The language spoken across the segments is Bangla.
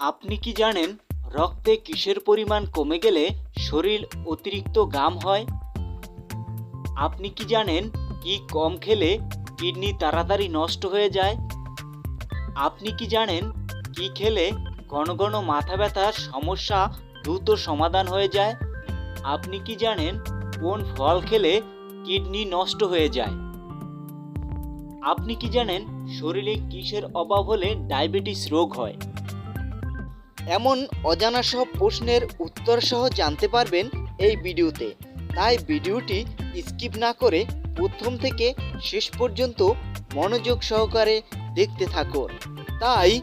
আপনি কি জানেন রক্তে কিসের পরিমাণ কমে গেলে শরীর অতিরিক্ত গাম হয়? আপনি কি জানেন কি কম খেলে কিডনি তাড়াতাড়ি নষ্ট হয়ে যায়? আপনি কি জানেন কি খেলে ঘন ঘন মাথা ব্যথার সমস্যা দ্রুত সমাধান হয়ে যায়? আপনি কি জানেন কোন ফল খেলে কিডনি নষ্ট হয়ে যায়? আপনি কি জানেন শরীরে কিসের অভাব হলে ডায়াবেটিস রোগ হয়? এমন অজানা সব প্রশ্নের উত্তর সহ জানতে পারবেন এই ভিডিওতে। তাই ভিডিওটি স্কিপ না করে প্রথম থেকে শেষ পর্যন্ত মনোযোগ সহকারে দেখতে থাকুন। তাই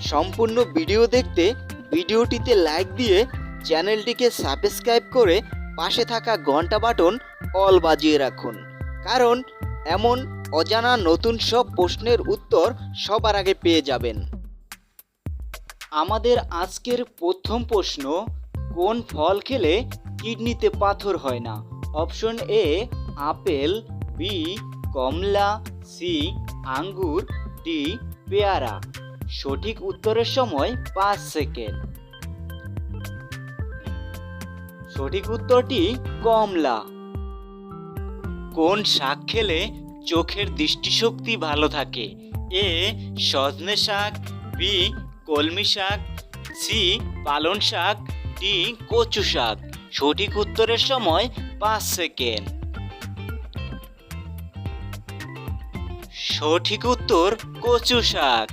সম্পূর্ণ ভিডিও দেখতে ভিডিওটিতে লাইক দিয়ে চ্যানেলটিকে সাবস্ক্রাইব করে পাশে থাকা ঘণ্টা বাটন অল বাজিয়ে রাখুন। কারণ এমন অজানা নতুন সব প্রশ্নের উত্তর সবার আগে পেয়ে যাবেন। আমাদের আজকের প্রথম প্রশ্ন, কোন ফল খেলে কিডনিতে পাথর হয় না? অপশন এ, আপেল, বি, কমলা, সি, আঙ্গুর, ডি, পেয়ারা। সঠিক উত্তরের সময় পাঁচ সেকেন্ড। সঠিক উত্তরটি কমলা। কোন শাক খেলে চোখের দৃষ্টিশক্তি ভালো থাকে? এ, সজনে শাক, বি কলমি শাক সি পালন শাক ডি কচু শাক। সঠিক উত্তরের সময় পাঁচ সেকেন্ড। সঠিক উত্তর, কচু শাক।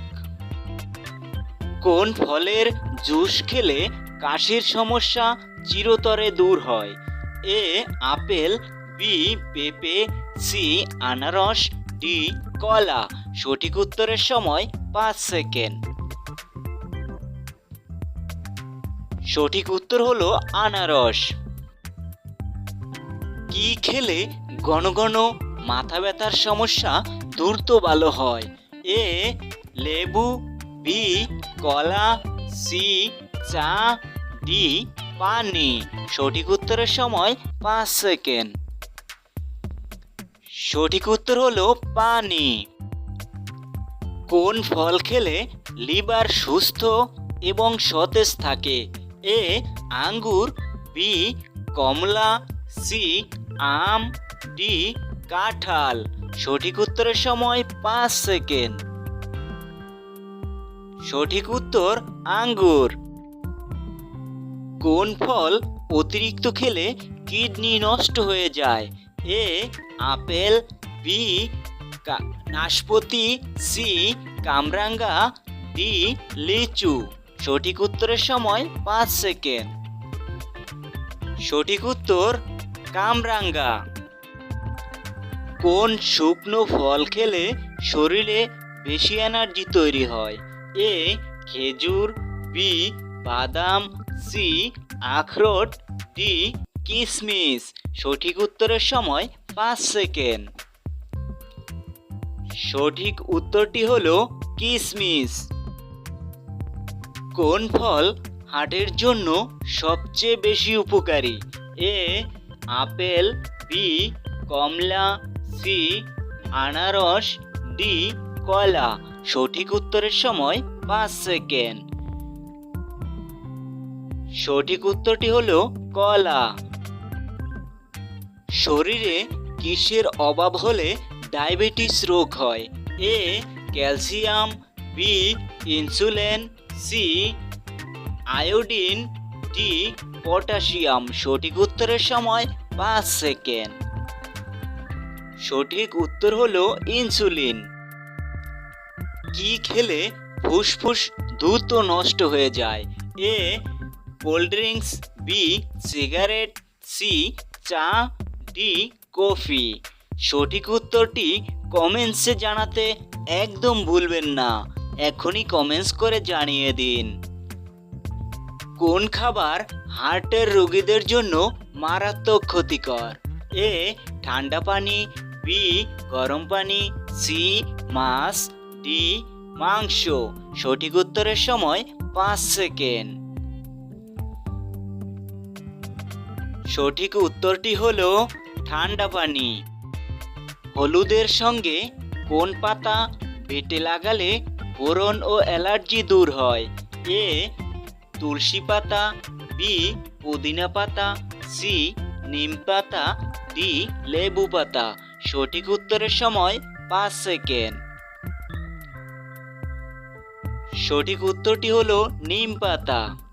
কোন ফলের জুস খেলে কাশির সমস্যা চিরতরে দূর হয়? এ, আপেল, বি, পেঁপে, সি, আনারস, ডি, কলা। সঠিক উত্তরের সময় পাঁচ সেকেন্ড। সঠিক উত্তর হলো আনারস। কি খেলে ঘন ঘন মাথা ব্যথার সমস্যা দ্রুত ভালো হয়? এ, লেবু, বি, কলা, সি, চা, ডি, পানি। সঠিক উত্তরের সময় পাঁচ সেকেন্ড। সঠিক উত্তর হলো পানি। কোন ফল খেলে লিভার সুস্থ এবং সতেজ থাকে? এ আঙ্গুর, বি কমলা, সি আম, ডি কাঁঠাল। সঠিক উত্তরের সময় পাঁচ সেকেন্ড। সঠিক উত্তর আঙ্গুর। কোন ফল অতিরিক্ত খেলে কিডনি নষ্ট হয়ে যায়? এ আপেল, বি নাশপাতি, সি কামরাঙ্গা, ডি লিচু। সঠিক উত্তরের সময় পাঁচ সেকেন্ড। সঠিক উত্তর, কামরাঙ্গা। কোন শুকনো ফল খেলে শরীরে বেশি এনার্জি তৈরি হয়? এ, খেজুর, বি, বাদাম, সি, আখরোট, ডি কিশমিশ সঠিক উত্তরের সময় পাঁচ সেকেন্ড। সঠিক উত্তরটি হলো কিশমিশ কোন ফল হার্টের জন্য সবচেয়ে বেশি উপকারী? এ, আপেল, বি, কমলা, সি, আনারস, ডি, কলা। সঠিক উত্তরের সময় পাঁচ সেকেন্ড। সঠিক উত্তরটি হলো কলা। শরীরে কিসের অভাব হলে ডায়াবেটিস রোগ হয়? A, calcium, B, insulin C iodine D potassium সঠিক উত্তরের সময় পাঁচ সেকেন্ড। সঠিক উত্তর হলো ইনসুলিন কি খেলে ফুসফুস দ্রুত নষ্ট হয়ে যায়? A cold drinks B cigarette C চা ডি কফি সঠিক উত্তরটি কমেন্টসে জানাতে একদম ভুলবেন না। এখনই কমেন্টস করে জানিয়ে দিন। কোন খাবার হার্টের রোগীদের জন্য মারাত্মক ক্ষতিকর? এ, ঠান্ডা পানি, বি, গরম পানি, সি, মাছ, ডি, মাংস। সঠিক উত্তরের সময় পাঁচ সেকেন্ড। সঠিক উত্তরটি হলো ঠান্ডা পানি। হলুদের সঙ্গে কোন পাতা বেটে লাগালে বোরন ও অ্যালার্জি দূর হয়। এ, তুলসী পাতা, বি, পুদিনা পাতা, সি, নিম পাতা, ডি, লেবু পাতা। সঠিক উত্তরের সময় পাঁচ সেকেন্ড। সঠিক উত্তরটি হলো নিম পাতা।